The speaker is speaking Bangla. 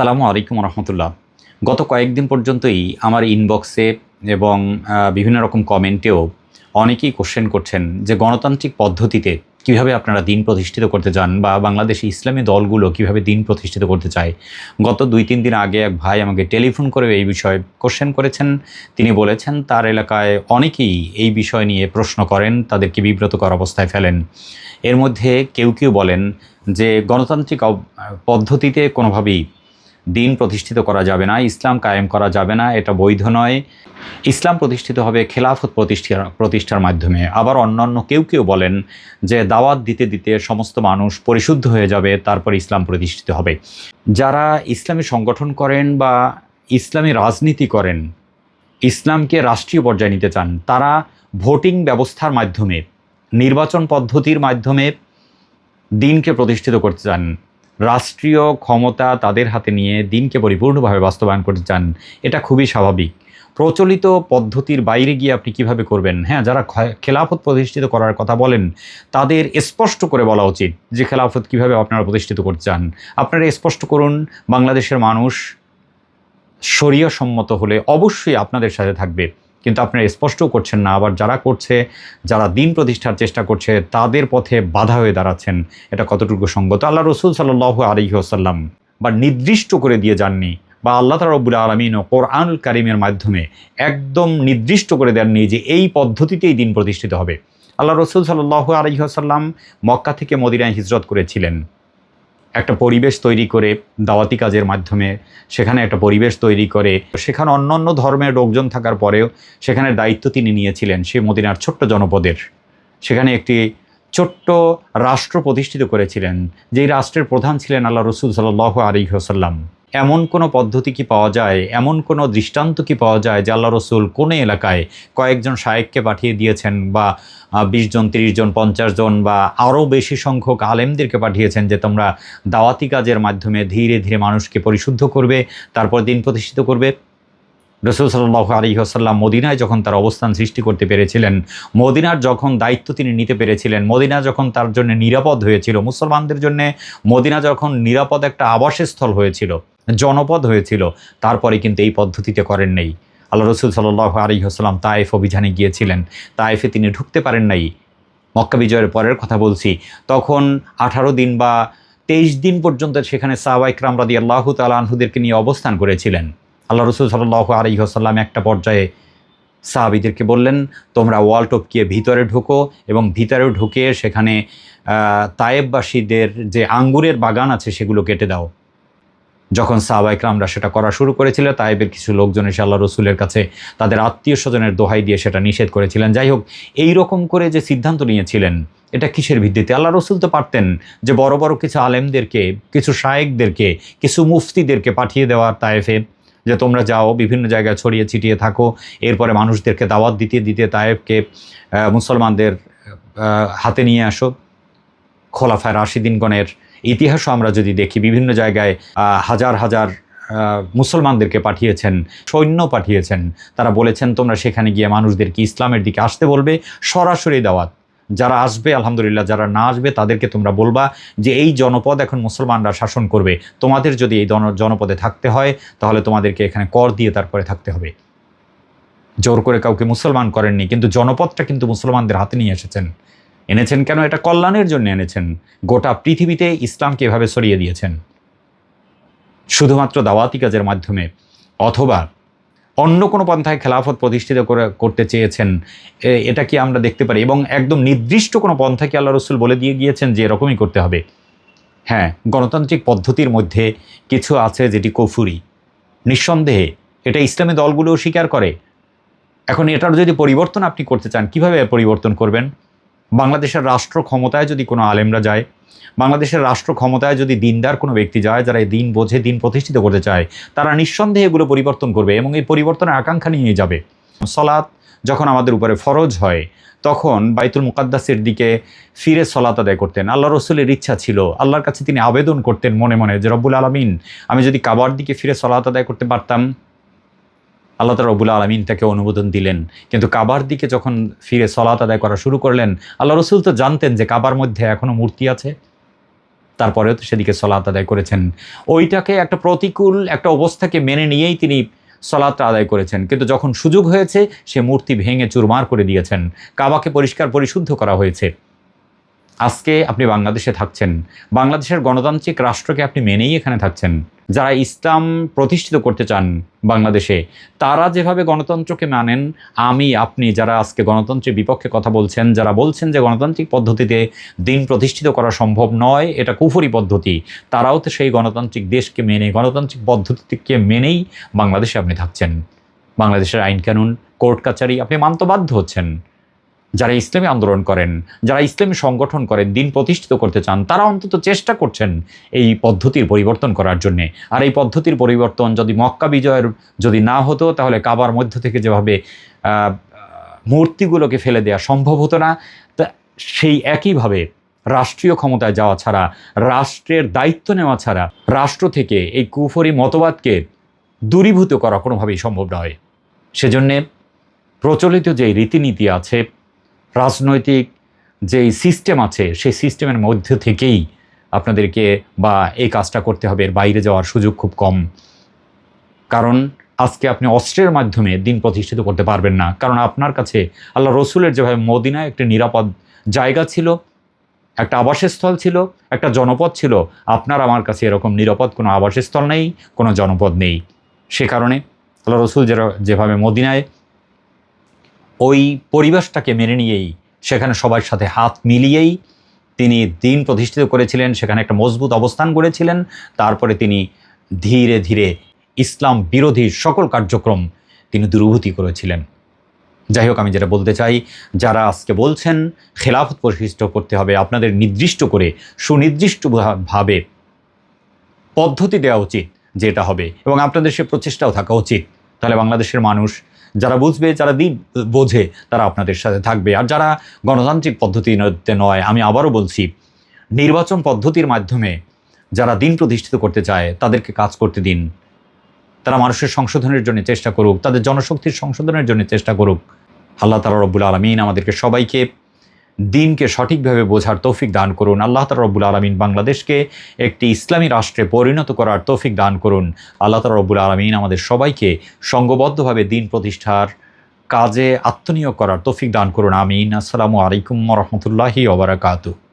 আসসালামু আলাইকুম রহমতুল্লাহ। গত কয়েকদিন পর্যন্তই আমার ইনবক্সে এবং বিভিন্ন রকম কমেন্টেও অনেকেই কোশ্চেন করছেন যে গণতান্ত্রিক পদ্ধতিতে কীভাবে আপনারা দিন প্রতিষ্ঠিত করতে চান বা বাংলাদেশে ইসলামী দলগুলো কীভাবে দিন প্রতিষ্ঠিত করতে চায়। গত দুই তিন দিন আগে এক ভাই আমাকে টেলিফোন করে এই বিষয়ে কোশ্চেন করেছেন। তিনি বলেছেন, তার এলাকায় অনেকেই এই বিষয় নিয়ে প্রশ্ন করেন, তাদেরকে বিব্রতকর অবস্থায় ফেলেন। এর মধ্যে কেউ কেউ বলেন যে গণতান্ত্রিক পদ্ধতিতে কোনোভাবেই দিন প্রতিষ্ঠিত করা যাবে না, ইসলাম কায়েম করা যাবে না, এটা বৈধ নয়। ইসলাম প্রতিষ্ঠিত হবে খেলাফত প্রতিষ্ঠা, প্রতিষ্ঠার মাধ্যমে। আবার অন্যান্য কেউ কেউ বলেন যে দাওয়াত দিতে দিতে সমস্ত মানুষ পরিশুদ্ধ হয়ে যাবে, তারপর ইসলাম প্রতিষ্ঠিত হবে। যারা ইসলামী সংগঠন করেন বা ইসলামী রাজনীতি করেন, ইসলামকে রাষ্ট্রীয় পর্যায়ে নিতে চান, তারা ভোটিং ব্যবস্থার মাধ্যমে, নির্বাচন পদ্ধতির মাধ্যমে দিনকে প্রতিষ্ঠিত করতে চান। রাষ্ট্রীয় ক্ষমতা তাদের হাতে নিয়ে দিনকে পরিপূর্ণভাবে বাস্তবায়ন করতে চান, এটা খুবই স্বাভাবিক। প্রচলিত পদ্ধতির বাইরে গিয়ে আপনি কীভাবে করবেন? হ্যাঁ যারা খেলাফত প্রতিষ্ঠিত করার কথা বলেন, তাদের স্পষ্ট করে বলা উচিত যে খেলাফত কীভাবে আপনারা প্রতিষ্ঠিত করতে চান। আপনারা স্পষ্ট করুন, বাংলাদেশের মানুষ সম্মত হলে অবশ্যই আপনাদের সাথে থাকবে। কিন্তু আপনারা স্পষ্টও করছেন না। আবার যারা করছে, যারা দিন প্রতিষ্ঠার চেষ্টা করছে, তাদের পথে বাধা হয়ে দাঁড়াচ্ছেন। এটা কতটুকু সঙ্গত? আল্লাহ রসুল সাল্লাহ আলহিহাসাল্লাম বা নির্দিষ্ট করে দিয়ে যাননি বা আল্লাহ তালা রব্বুল আলমিন ও কোরআনুল কারিমের মাধ্যমে একদম নির্দিষ্ট করে দেননি যে এই পদ্ধতিতেই দিন প্রতিষ্ঠিত হবে। আল্লাহ রসুল সাল্লাহ আলহিহাসাল্লাম মক্কা থেকে মদিনায় হিজরত করেছিলেন। একটা পরিবেশ তৈরি করে দাওয়াতি কাজের মাধ্যমে, সেখানে একটা পরিবেশ তৈরি করে, সেখানে অন্য অন্য ধর্মের লোকজন থাকার পরেও সেখানে দায়িত্ব তিনি নিয়েছিলেন সে মদিনার ছোট্ট জনপদের। সেখানে একটি ছোট্ট রাষ্ট্র প্রতিষ্ঠিত করেছিলেন, যেই রাষ্ট্রের প্রধান ছিলেন আল্লাহ রসুল সাল্লাহ আলী হোসাল্লাম এমন কোনো পদ্ধতি কি পাওয়া যায়? এমন কোনো দৃষ্টান্ত কি পাওয়া যায় যে আল্লাহ রসুল কোনো এলাকায় কয়েকজন শায়েককে পাঠিয়ে দিয়েছেন বা বিশ জন, তিরিশ জন, পঞ্চাশ জন বা আরও বেশি সংখ্যক আলেমদেরকে পাঠিয়েছেন যে তোমরা দাওয়াতি কাজের মাধ্যমে ধীরে ধীরে মানুষকে পরিশুদ্ধ করবে, তারপর দিন প্রতিষ্ঠিত করবে? রসুল সাল্লাহ আলী মদিনায় যখন তার অবস্থান সৃষ্টি করতে পেরেছিলেন, মদিনার যখন দায়িত্ব তিনি নিতে পেরেছিলেন, মদিনা যখন তার জন্য নিরাপদ হয়েছিল, মুসলমানদের জন্য মদিনা যখন নিরাপদ একটা আবাসস্থল হয়েছিল জনপদ হয়েছিল। তারপরে কিন্তু এই পদ্ধতিতে করেন নেই। আল্লাহ রসুল সাল্লাহ আলী আসাল্লাম তায়েফ অভিযানে গিয়েছিলেন। তায়েফে তিনি ঢুকতে পারেন নাই। মক্কা বিজয়ের পরের কথা বলছি। তখন আঠারো দিন বা তেইশ দিন পর্যন্ত সেখানে সাহবাইকরাম রাদি আল্লাহ তালাহুদেরকে নিয়ে অবস্থান করেছিলেন। আল্লাহ রসুল সাল্লাহ আলী আসাল্লাম একটা পর্যায়ে সাহাবিদেরকে বললেন, তোমরা ওয়াল টপকিয়ে ভিতরে ঢুকো এবং ভিতরে ঢুকে সেখানে তায়েববাসীদের যে আঙ্গুরের বাগান আছে সেগুলো কেটে দাও। যখন সাহবাইকরামরা সেটা করা শুরু করেছিল তাইবের কিছু লোকজন এসে আল্লাহ রসুলের কাছে তাদের আত্মীয় স্বজনের দোহাই দিয়ে সেটা নিষেধ করেছিলেন। যাই হোক, এই রকম করে যে সিদ্ধান্ত নিয়েছিলেন, এটা কিসের ভিত্তিতে? আল্লাহ রসুল তো পারতেন যে বড় বড় কিছু আলেমদেরকে, কিছু শায়েকদেরকে, কিছু মুফতিদেরকে পাঠিয়ে দেওয়ার তায়েফে, যে তোমরা যাও, বিভিন্ন জায়গায় ছড়িয়ে ছিটিয়ে থাকো, এরপরে মানুষদেরকে দাওয়াত দিতে দিতে তায়েবকে মুসলমানদের হাতে নিয়ে আসো। খোলাফায় রাশিদিনগণের ইতিহাসও আমরা যদি দেখি, বিভিন্ন জায়গায় হাজার হাজার মুসলমানদেরকে পাঠিয়েছেন, সৈন্য পাঠিয়েছেন। তারা বলেছেন, তোমরা সেখানে গিয়ে মানুষদেরকে ইসলামের দিকে আসতে বলবে, সরাসরি দাওয়াত। যারা আসবে, আলহামদুলিল্লাহ, যারা না আসবে, তাদেরকে তোমরা বলবা যে, এই জনপদ এখন মুসলমানরা শাসন করবে। তোমাদের যদি এই জন- জনপদে থাকতে হয়, তাহলে তোমাদেরকে এখানে কর দিয়ে তারপরে থাকতে হবে। জোর করে কাউকে মুসলমান করেননি, কিন্তু জনপদটা কিন্তু মুসলমানদের হাতে নিয়ে এসেছেন। এনেছেন কেন? এটা কল্যাণের জন্য এনেছেন। গোটা পৃথিবীতে ইসলামকে এভাবে ছড়িয়ে দিয়েছেন। শুধুমাত্র দাওয়াতি কাজের মাধ্যমে অথবা অন্য কোনো পন্থায় খেলাফত প্রতিষ্ঠিত করে করতে চেয়েছেন এটা কি আমরা দেখতে পারি? এবং একদম নির্দিষ্ট কোনো পন্থাকে আল্লাহ রসুল বলে দিয়ে গিয়েছেন যে এরকমই করতে হবে। হ্যাঁ গণতান্ত্রিক পদ্ধতির মধ্যে কিছু আছে যেটি কফুরি। নিঃসন্দেহে এটা ইসলামী দলগুলোও স্বীকার করে। এখন এটার যদি পরিবর্তন আপনি করতে চান, কীভাবে পরিবর্তন করবেন? বাংলাদেশের রাষ্ট্র ক্ষমতায় যদি কোনো আলেমরা যায়, বাংলাদেশের রাষ্ট্র ক্ষমতায় যদি দিনদার কোনো ব্যক্তি যায়, যারা এই দিন বোঝে, দিন প্রতিষ্ঠিত করতে চায়, তারা নিঃসন্দেহে এগুলো পরিবর্তন করবে এবং এই পরিবর্তনের আকাঙ্ক্ষা নিয়ে যাবে। সলাৎ যখন আমাদের উপরে ফরজ হয়, তখন বাইতুল মুকাদ্দাসের দিকে ফিরে সলাত আদায় করতেন। আল্লাহ রসুলের ইচ্ছা ছিল, আল্লাহর কাছে তিনি আবেদন করতেন মনে মনে যে, রব্বুল আলমিন, আমি যদি কাবার দিকে ফিরে সলাত আদায় করতে পারতাম আল্লাহ তালা রবুল আলমিন তাকে অনুমোদন দিলেন। কিন্তু কাবার দিকে যখন ফিরে সলাত আদায় করা শুরু করলেন, আল্লাহ রসুল তো জানতেন যে কাবার মধ্যে এখনও মূর্তি আছে। তারপরেও তো সেদিকে সলাত আদায় করেছেন। ওইটাকে একটা প্রতিকূল একটা অবস্থাকে মেনে নিয়েই তিনি সলাত আদায় করেছেন। কিন্তু যখন সুযোগ হয়েছে, সে মূর্তি ভেঙে চুরমার করে দিয়েছেন। কাবাকে পরিষ্কার পরিশুদ্ধ করা হয়েছে। আজকে আপনি বাংলাদেশে থাকছেন। বাংলাদেশের গণতান্ত্রিক রাষ্ট্রকে আপনি মেনেই এখানে থাকছেন। যারা ইসলাম প্রতিষ্ঠিত করতে চান বাংলাদেশে, তারা যেভাবে গণতন্ত্রকে মানেন, আমি, আপনি যারা আজকে গণতন্ত্রের বিপক্ষে কথা বলছেন, যারা বলছেন যে গণতান্ত্রিক পদ্ধতিতে দিন প্রতিষ্ঠিত করা সম্ভব নয়, এটা কুফরি পদ্ধতি, তারাও তো সেই গণতান্ত্রিক দেশকে মেনে, গণতান্ত্রিক পদ্ধতিকে মেনেই বাংলাদেশে আপনি থাকছেন। বাংলাদেশের আইন কানুন কোর্ট কাচারি, আপনি মানতে বাধ্য হচ্ছেন। যারা ইসলামী আন্দোলন করেন, যারা ইসলামী সংগঠন করেন, দিন প্রতিষ্ঠিত করতে চান, তারা অন্তত চেষ্টা করছেন এই পদ্ধতির পরিবর্তন করার জন্যে। আর এই পদ্ধতির পরিবর্তন যদি মক্কা বিজয়ের যদি না হতো, তাহলে কাবার মধ্য থেকে যেভাবে মূর্তিগুলোকে ফেলে দেওয়া সম্ভব হতো না, তা সেই একইভাবে রাষ্ট্রীয় ক্ষমতায় যাওয়া ছাড়া, রাষ্ট্রের দায়িত্ব নেওয়া ছাড়া, রাষ্ট্র থেকে এই কুফরি মতবাদকে দূরীভূত করা কোনোভাবেই সম্ভব নয়। সেজন্যে প্রচলিত যে রীতিনীতি আছে রাজনৈতিক যে সিস্টেম আছে, সেই সিস্টেমের মধ্যে থেকেই আপনাদেরকে বা এই কাজটা করতে হবে, এর বাইরে যাওয়ার সুযোগ খুব কম। কারণ আজকে আপনি অস্ত্রের মাধ্যমে দিন প্রতিষ্ঠিত করতে পারবেন না। কারণ আপনার কাছে আল্লাহ রসুলের যেভাবে মদিনায় একটি নিরাপদ জায়গা ছিল, একটা আবাসস্থল ছিল, একটা জনপদ ছিল, আপনার আমার কাছে এরকম নিরাপদ কোনো আবাসস্থল নেই, কোনো জনপদ নেই। সে কারণে আল্লাহ রসুল যেভাবে মদিনায় ওই পরিবেশটাকে মেনে নিয়েই সেখানে সবার সাথে হাত মিলিয়েই তিনি দিন প্রতিষ্ঠিত করেছিলেন, সেখানে একটা মজবুত অবস্থান গড়েছিলেন, তারপরে তিনি ধীরে ধীরে ইসলাম বিরোধী সকল কার্যক্রম তিনি দূরভূতি করেছিলেন। যাই হোক, আমি যেটা বলতে চাই, যারা আজকে বলছেন খেলাফত প্রতিষ্ঠিত করতে হবে, আপনাদের নির্দিষ্ট করে সুনির্দিষ্ট ভা- ভাবে পদ্ধতি দেওয়া উচিত যেটা হবে এবং আপনাদের সে প্রচেষ্টাও থাকা উচিত। তাহলে বাংলাদেশের মানুষ যারা বুঝবে, যারা দিন, বোঝে, তারা আপনাদের সাথে থাকবে। আর যারা গণতান্ত্রিক পদ্ধতি নয়, আমি আবারও বলছি, নির্বাচন পদ্ধতির মাধ্যমে যারা দিন প্রতিষ্ঠিত করতে চায়, তাদেরকে কাজ করতে দিন। তারা মানুষের সংশোধনের জন্য চেষ্টা করুক, তাদের জনশক্তির সংশোধনের জন্য চেষ্টা করুক। আল্লাহ তালা রব্বুল আলমিন আমাদেরকে সবাইকে দিনকে সঠিকভাবে বোঝার তৌফিক দান করুন। আল্লাহ রব্বুল আলমিন বাংলাদেশকে একটি ইসলামী রাষ্ট্রে পরিণত করার তৌফিক দান করুন। আল্লাহ রব্বুল আলমিন আমাদের সবাইকে সঙ্গবদ্ধভাবে দিন প্রতিষ্ঠার কাজে আত্মনিয়োগ করার তৌফিক দান করুন। আমিন। আসসালামু আলাইকুম রহমতুল্লাহি ওবরাকাতু